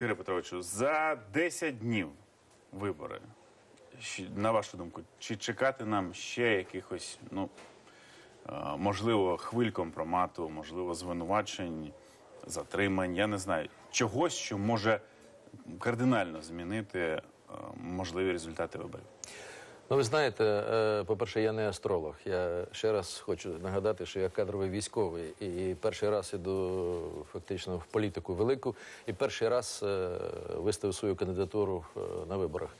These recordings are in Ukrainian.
Ігоре Петровичу, за 10 днів вибори. На вашу думку, чи чекати нам ще якихось, ну е, можливо, хвиль компромату, можливо, звинувачень, затримань, я не знаю, чогось, що може кардинально змінити е, можливі результати виборів? Ну, ви знаєте, е, по-перше, я не астролог. Я ще раз хочу нагадати, що я кадровий військовий і перший раз іду фактично в політику велику, і перший раз е, виставив свою кандидатуру е, на виборах.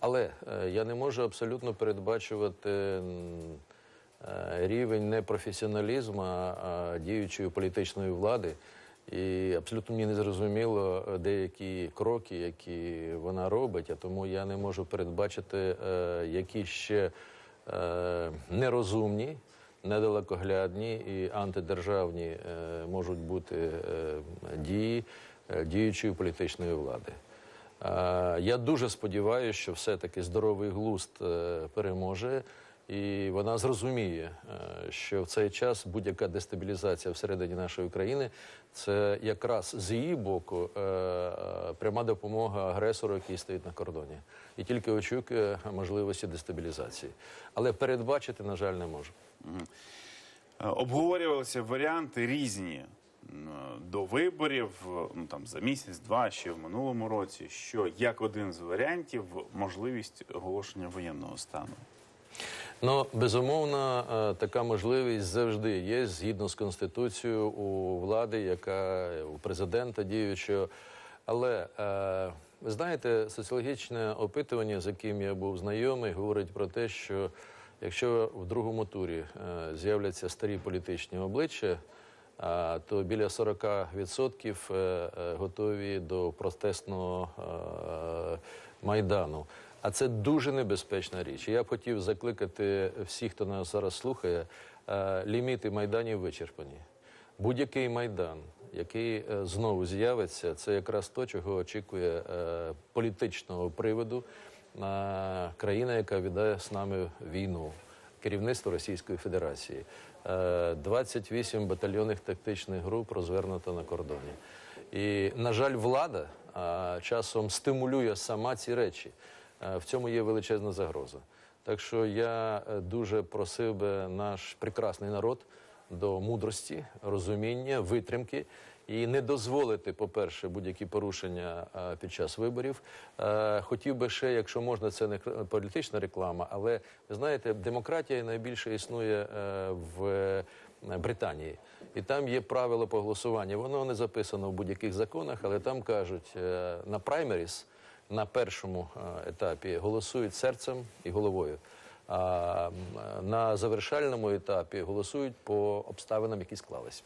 Але я не можу абсолютно передбачувати рівень не професіоналізму, а діючої політичної влади. І абсолютно мені не зрозуміло е, деякі кроки, які вона робить, а тому я не можу передбачити, е, які ще е, нерозумні, недалекоглядні і антидержавні можуть бути дії діючої політичної влади. Я дуже сподіваюся, що все-таки здоровий глузд е, переможе, і вона зрозуміє, е, що в цей час будь-яка дестабілізація всередині нашої країни це якраз з її боку е, е, пряма допомога агресору, який стоїть на кордоні, і тільки очікує можливості дестабілізації. Але передбачити, на жаль, не можу. Е, Обговорювалися варіанти різні до виборів, ну там за місяць-два ще в минулому році. Що як один з варіантів можливість оголошення воєнного стану. Ну, безумовно, е, така можливість завжди є згідно з конституцією у влади, яка у президента діючого. Але е, ви знаєте, соціологічне опитування, з яким я був знайомий, говорить про те, що якщо в другому турі е, з'являться старі політичні обличчя, то біля 40% е, е, готові до протестного е, майдану. А це дуже небезпечна річ. Я б хотів закликати всіх, хто нас зараз слухає, е, ліміти майданів вичерпані. Будь-який майдан, який е, знову з'явиться, це якраз то, чого очікує е, політичного приводу країна, яка веде з нами війну керівництво Російської Федерації. Е, 28 батальйонних тактичних груп розвернуто на кордоні. І, на жаль, влада часом стимулює сама ці речі. Е, В цьому є величезна загроза. Так що я е, дуже просив би наш прекрасний народ до мудрості, розуміння, витримки і не дозволити, по-перше, будь-які порушення е, під час виборів. Хотів би ще, якщо можна, це не політична реклама, але ви знаєте, демократія найбільше існує в Британії. І там є правило по голосуванню. Воно не записано в будь-яких законах, але там кажуть на праймеріс на першому е, етапі голосують серцем і головою. А на завершальному етапі голосують по обставинам, які склались.